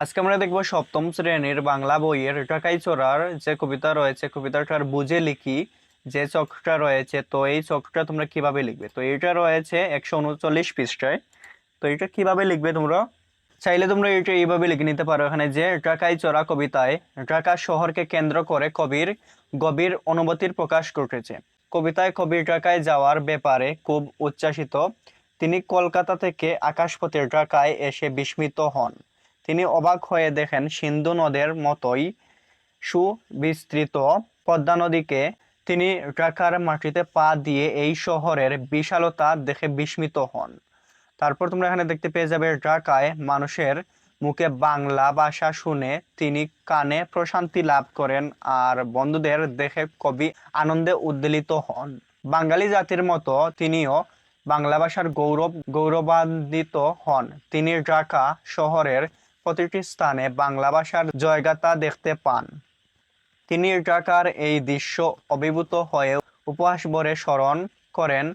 আজকে আমরা দেখব সপ্তম শ্রেণির বাংলা বইয়ের টাকাই চোরার যে কবিতা রয়েছে, কবিতাটার বুঝে লিখি যে চকটা রয়েছে। তো এই চকটা তোমরা কীভাবে লিখবে? তো এটা রয়েছে একশো উনচল্লিশ পৃষ্ঠায়। তো এটা কীভাবে লিখবে তোমরা? চাইলে তোমরা এটা এইভাবে লিখে নিতে পারো এখানে যে ঢাকাই চোরা কবিতায় ঢাকা শহরকে কেন্দ্র করে কবির গভীর অনুভূতির প্রকাশ ঘটেছে। কবিতায় কবির ঢাকায় যাওয়ার ব্যাপারে খুব উচ্ছ্বাসিত। তিনি কলকাতা থেকে আকাশপথে ঢাকায় এসে বিস্মিত হন। তিনি অবাক হয়ে দেখেন সিন্ধু নদের মতোই সুবিস্তৃত পদ্মা নদীকে তিনি ঢাকার মাটিতে পা দিয়ে এই শহরের বিশালতা দেখে বিস্মিত হন। তারপর তোমরা এখানে দেখতে পেয়ে যাবে ঢাকায় মানুষের মুখে বাংলা ভাষা শুনে তিনি কানে প্রশান্তি লাভ করেন আর বন্ধুদের দেখে কবি আনন্দে উদ্বেলিত হন। বাঙালি জাতির মতো তিনিও বাংলা ভাষার গৌরব, গৌরবান্বিত হন। তিনি ঢাকা শহরের প্রতিটি স্থানে বাংলা ভাষার জয়গাতা দেখতে পান। তিনি ঢাকার এই দৃশ্য অভিভূত হয়ে উপহাস ভরে স্মরণ করেন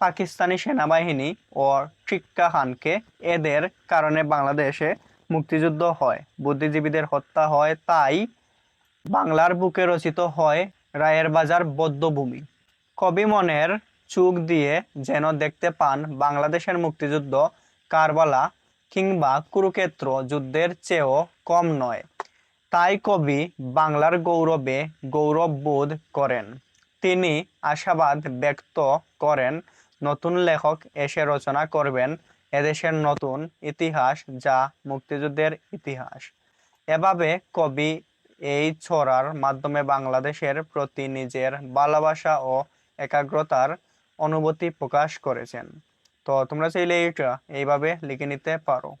পাকিস্তানি সেনাবাহিনী ও টিক্কা খানকে। এদের কারণে বাংলাদেশে মুক্তিযুদ্ধ হয়, বুদ্ধিজীবীদের হত্যা হয়, তাই বাংলার বুকে রচিত হয় রায়ের বাজার বদ্ধভূমি। কবি মনের চোখ দিয়ে যেন দেখতে পান বাংলাদেশের মুক্তিযুদ্ধ কারবালা কিংবা কুরুক্ষেত্র যুদ্ধের চেয়েও কম নয়। তাই কবি বাংলার গৌরবে গৌরব বোধ করেন। তিনি আশাবাদ ব্যক্ত করেন, নতুন লেখক এসে রচনা করবেন এদেশের নতুন ইতিহাস যা মুক্তিযুদ্ধের ইতিহাস। এভাবে কবি এই ছড়ার মাধ্যমে বাংলাদেশের প্রতি নিজের ভালোবাসা ও একাগ্রতার অনুভূতি প্রকাশ করেছেন। তো তোমরা চাইলে এইটা এইভাবে লিখে নিতে পারো।